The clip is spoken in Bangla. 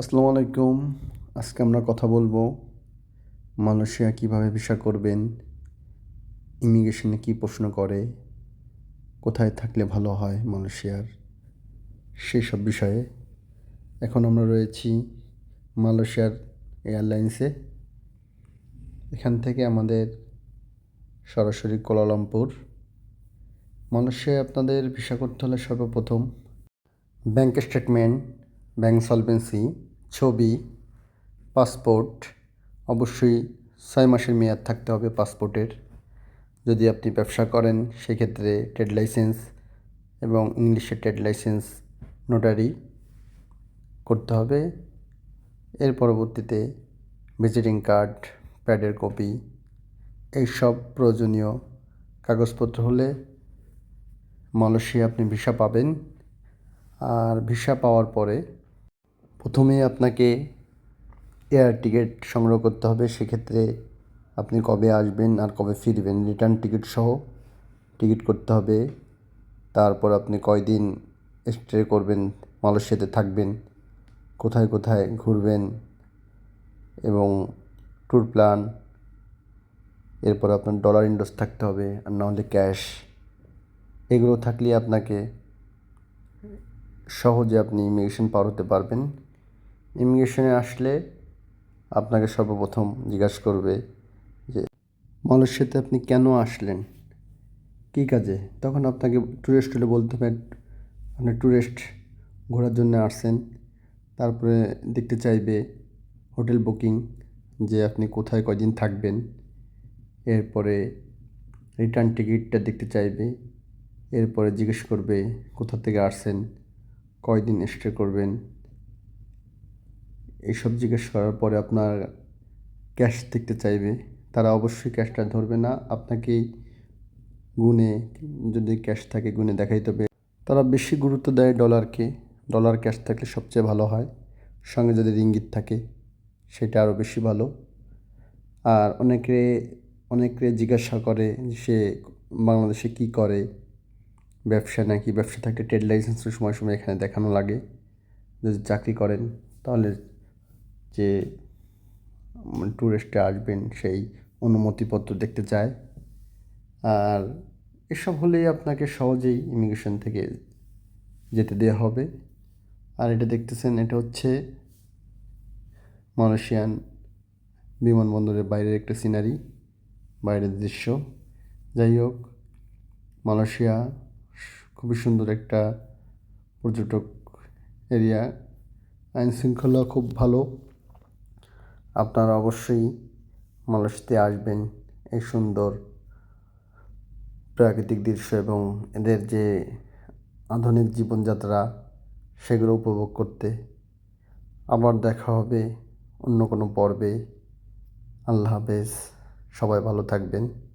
আসসালামু আলাইকুম। আজকে আমরা কথা বলব মালয়েশিয়া কীভাবে ভিসা করবেন, ইমিগ্রেশনে কী প্রশ্ন করে, কোথায় থাকলে ভালো হয় মালয়েশিয়ার সেই সব বিষয়ে। এখন আমরা রয়েছি মালয়েশিয়ার এয়ারলাইন্সে। এখান থেকে আমাদের সরাসরি কোলালামপুর। মালয়েশিয়ায় আপনাদের ভিসা করতে হলে সর্বপ্রথম ব্যাংক স্টেটমেন্ট, ব্যাংক সলভেন্সি ছবি, পাসপোর্ট, অবশ্যই ছয় মাসের মেয়াদ থাকতে হবে পাসপোর্টের। যদি আপনি ব্যবসা করেন, সেক্ষেত্রে ট্রেড লাইসেন্স এবং ইংলিশে ট্রেড লাইসেন্স নোটারি করতে হবে। এর পরবর্তীতে ভিজিটিং কার্ড, প্যাডের কপি, এইসব প্রয়োজনীয় কাগজপত্র হলে মালয়েশিয়া আপনি ভিসা পাবেন। আর ভিসা পাওয়ার পরে প্রথমে আপনাকে এয়ার টিকিট সংগ্রহ করতে হবে। সেক্ষেত্রে আপনি কবে আসবেন আর কবে ফিরবেন রিটার্ন টিকিট সহ টিকিট করতে হবে। তারপর আপনি কয়দিন স্টে করবেন, মালয়েশিয়াতে থাকবেন, কোথায় কোথায় ঘুরবেন এবং ট্যুর প্ল্যান এরপর আপনার ডলার ইন্ডোস থাকতে হবে আর নাহলে ক্যাশ এগুলো থাকলে আপনাকে সহজে আপনি ইমিগ্রেশন পার হতে পারবেন। ইমিগ্রেশনে আসলে আপনাকে সর্বপ্রথম জিজ্ঞাসা করবে যে, মালয়েশিয়াতে আপনি কেন আসলেন? কী কাজে? তখন আপনাকে ট্যুরিস্ট হলে বলতে হবে, আপনি ট্যুরিস্ট ঘোরার জন্য আসছেন। তারপরে দেখতে চাইবে হোটেল বুকিং, যে আপনি কোথায় কয়দিন থাকবেন। এরপরে রিটার্ন টিকিটটা দেখতে চাইবে। এরপরে জিজ্ঞেস করবে, কোথা থেকে আসছেন? কয়দিন স্টে করবেন? এইসব জিজ্ঞেস করার পরে আপনার ক্যাশ দেখতে চাইবে। তারা অবশ্যই ক্যাশটা ধরবে না। আপনাকেই গুনে যদি ক্যাশ থাকে গুনে দেখাইতে হবে। তারা বেশি গুরুত্ব দেয় ডলারকে। ডলার ক্যাশ থাকলে সবচেয়ে ভালো হয়। সঙ্গে যদি রিঙ্গিত থাকে, সেটা আরও বেশি ভালো। আর অনেকে অনেকে জিজ্ঞাসা করে সে বাংলাদেশে কী করে? ব্যবসা নাকি? ব্যবসা থাকলে ট্রেড লাইসেন্সের সময় সময় এখানে দেখানো লাগে। যদি চাকরি করেন, তাহলে যে ট্যুরিস্টে আসবেন সেই অনুমতিপত্র দেখতে চায়। আর এসব হলেই আপনাকে সহজেই ইমিগ্রেশন থেকে যেতে দেওয়া হবে। আর এটা দেখতেছেন, এটা হচ্ছে মালয়েশিয়ান বিমানবন্দরের বাইরের একটা সিনারি বাইরের দৃশ্য। যাই হোক, মালয়েশিয়া খুবই সুন্দর একটা পর্যটক এরিয়া আইন শৃঙ্খলা খুব ভালো। আপনারা অবশ্যই মালয়েশিয়াতে আসবেন। এই সুন্দর প্রাকৃতিক দৃশ্য এবং এদের যে আধুনিক জীবনযাত্রা, সেগুলো উপভোগ করতে আবার দেখা হবে অন্য কোনো পর্বে। আল্লাহ হাফেজ। সবাই ভালো থাকবেন।